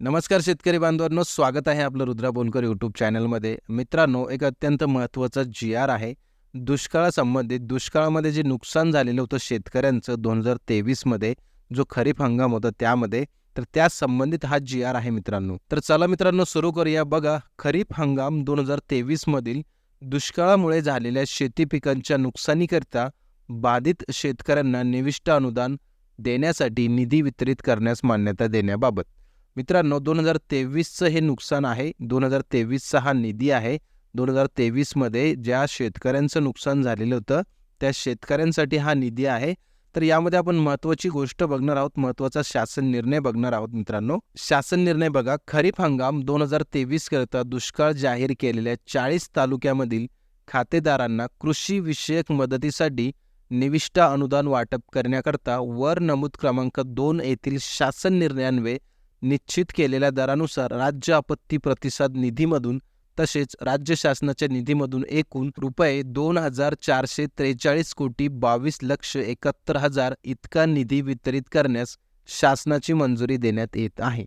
नमस्कार शेतकरी बांधवांनो स्वागत आहे आपलं रुद्रा बोनकर यूट्यूब चॅनलमध्ये मित्रांनो एक अत्यंत महत्त्वाचा जी आर आहे. दुष्काळासंबंधित दुष्काळामध्ये जे नुकसान झालेलं होतं शेतकऱ्यांचं दोन हजार तेवीसमध्ये जो खरीप हंगाम होता त्यामध्ये तर त्या संबंधित हा जी आर आहे मित्रांनो. तर चला मित्रांनो सुरू करूया. बघा खरीप हंगाम दोन हजार तेवीसमधील दुष्काळामुळे झालेल्या शेती पिकांच्या नुकसानीकरिता बाधित शेतकऱ्यांना निविष्ट अनुदान देण्यासाठी निधी वितरित करण्यास मान्यता देण्याबाबत. मित्रांनो दोन हजार तेवीसचं हे नुकसान आहे. दोन हजार तेवीसचा हा निधी आहे. दोन हजार तेवीसमध्ये ज्या शेतकऱ्यांचं नुकसान झालेलं होतं त्या शेतकऱ्यांसाठी हा निधी आहे. तर यामध्ये आपण महत्त्वाची गोष्ट बघणार आहोत. महत्त्वाचा शासन निर्णय बघणार आहोत मित्रांनो. शासन निर्णय बघा. खरीप हंगाम दोन हजार तेवीस करता दुष्काळ जाहीर केलेल्या चाळीस तालुक्यामधील खातेदारांना कृषी विषयक मदतीसाठी निविष्टा अनुदान वाटप करण्याकरता वर नमूद क्रमांक दोन येथील शासन निर्णयान्वये निश्चित केलेल्या दरानुसार राज्य आपत्ती प्रतिसाद निधीमधून तसेच राज्य शासनाच्या निधीमधून एकूण रुपये दोन हजार चारशे त्रेचाळीस कोटी बावीस लक्ष एकाहत्तर हजार इतका निधी वितरित करण्यास शासनाची मंजुरी देण्यात येत आहे.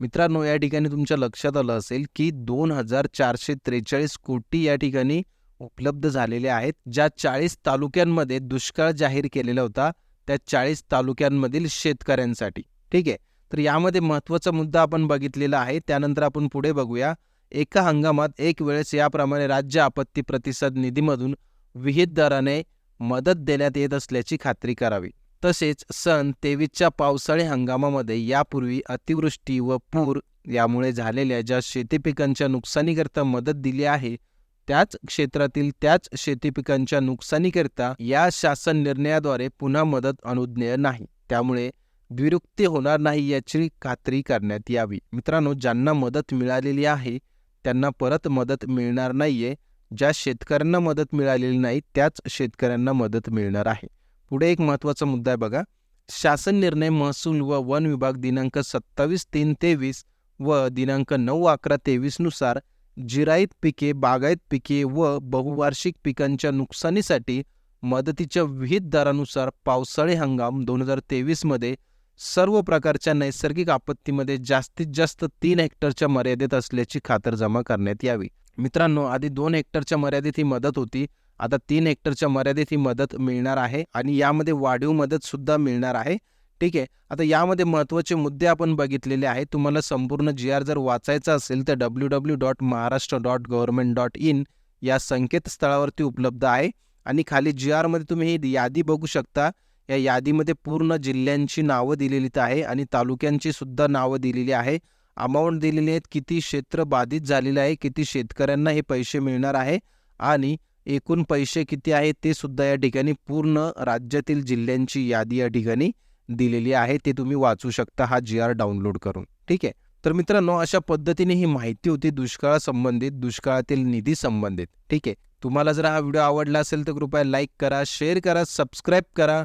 मित्रांनो या ठिकाणी तुमच्या लक्षात आलं असेल की दोन हजार चारशे त्रेचाळीस कोटी या ठिकाणी उपलब्ध झालेले आहेत. ज्या चाळीस तालुक्यांमध्ये दुष्काळ जाहीर केलेला होता त्या चाळीस तालुक्यांमधील शेतकऱ्यांसाठी. ठीक आहे? तर यामध्ये महत्त्वाचा मुद्दा आपण बघितलेला आहे. त्यानंतर आपण पुढे बघूया. एका हंगामात एक वेळेस याप्रमाणे राज्य आपत्ती प्रतिसाद निधीमधून विहित दराने मदत देण्यात येत असल्याची खात्री करावी. तसेच सन तेवीसच्या पावसाळी हंगामामध्ये यापूर्वी अतिवृष्टी व पूर यामुळे झालेल्या ज्या शेतीपिकांच्या नुकसानीकरता मदत दिली आहे त्याच क्षेत्रातील त्याच शेतीपिकांच्या नुकसानीकरिता या शासन निर्णयाद्वारे पुन्हा मदत अनुज्ञेय नाही. त्यामुळे द्विरुक्ती होणार नाही याची खात्री करण्यात यावी. मित्रांनो ज्यांना मदत मिळालेली आहे त्यांना परत मदत मिळणार नाहीये. ज्या शेतकऱ्यांना मदत मिळालेली नाही त्याच शेतकऱ्यांना मदत मिळणार आहे. पुढे एक महत्त्वाचा मुद्दा आहे बघा. शासन निर्णय महसूल व वन विभाग दिनांक सत्तावीस तीन तेवीस व दिनांक नऊ अकरा तेवीसनुसार जिराईत पिके बागायत पिके व बहुवार्षिक पिकांच्या नुकसानीसाठी मदतीच्या विहित दरानुसार पावसाळी हंगाम दोन हजार तेवीसमध्ये सर्व प्रकारच्या नैसर्गिक आपत्तीमध्ये जास्तीत जास्त तीन हेक्टरच्या मर्यादेत असल्याची खातरजमा करण्यात यावी. मित्रांनो आधी दोन हेक्टरच्या मर्यादेत ही मदत होती. आता तीन हेक्टरच्या मर्यादेत ही मदत मिळणार आहे आणि यामध्ये वाढीव मदत सुद्धा मिळणार आहे. ठीक आहे? आता यामध्ये महत्त्वाचे मुद्दे आपण बघितलेले आहेत. तुम्हाला संपूर्ण जी आर जर वाचायचा असेल तर W W dot Maharashtra dot government dot in या संकेतस्थळावरती उपलब्ध आहे. आणि खाली जी आरमध्ये तुम्ही ही यादी बघू शकता. या यादीमध्ये पूर्ण जिल्ह्यांची नावं दिलेली आहे आणि तालुक्यांची सुद्धा नावं दिलेली आहे. अमाऊंट दिलेली आहेत किती क्षेत्र बाधित झालेलं आहे किती शेतकऱ्यांना हे पैसे मिळणार आहे आणि एकूण पैसे किती आहेत ते सुद्धा या ठिकाणी पूर्ण राज्यातील जिल्ह्यांची यादी या ठिकाणी दिलेली आहे. ते तुम्ही वाचू शकता हा जी आर डाउनलोड करून. ठीक आहे? तर मित्रांनो अशा पद्धतीने ही माहिती होती दुष्काळासंबंधित दुष्काळातील निधी संबंधित. ठीक आहे? तुम्हाला जर हा व्हिडिओ आवडला असेल तर कृपया लाईक करा शेअर करा सबस्क्राईब करा.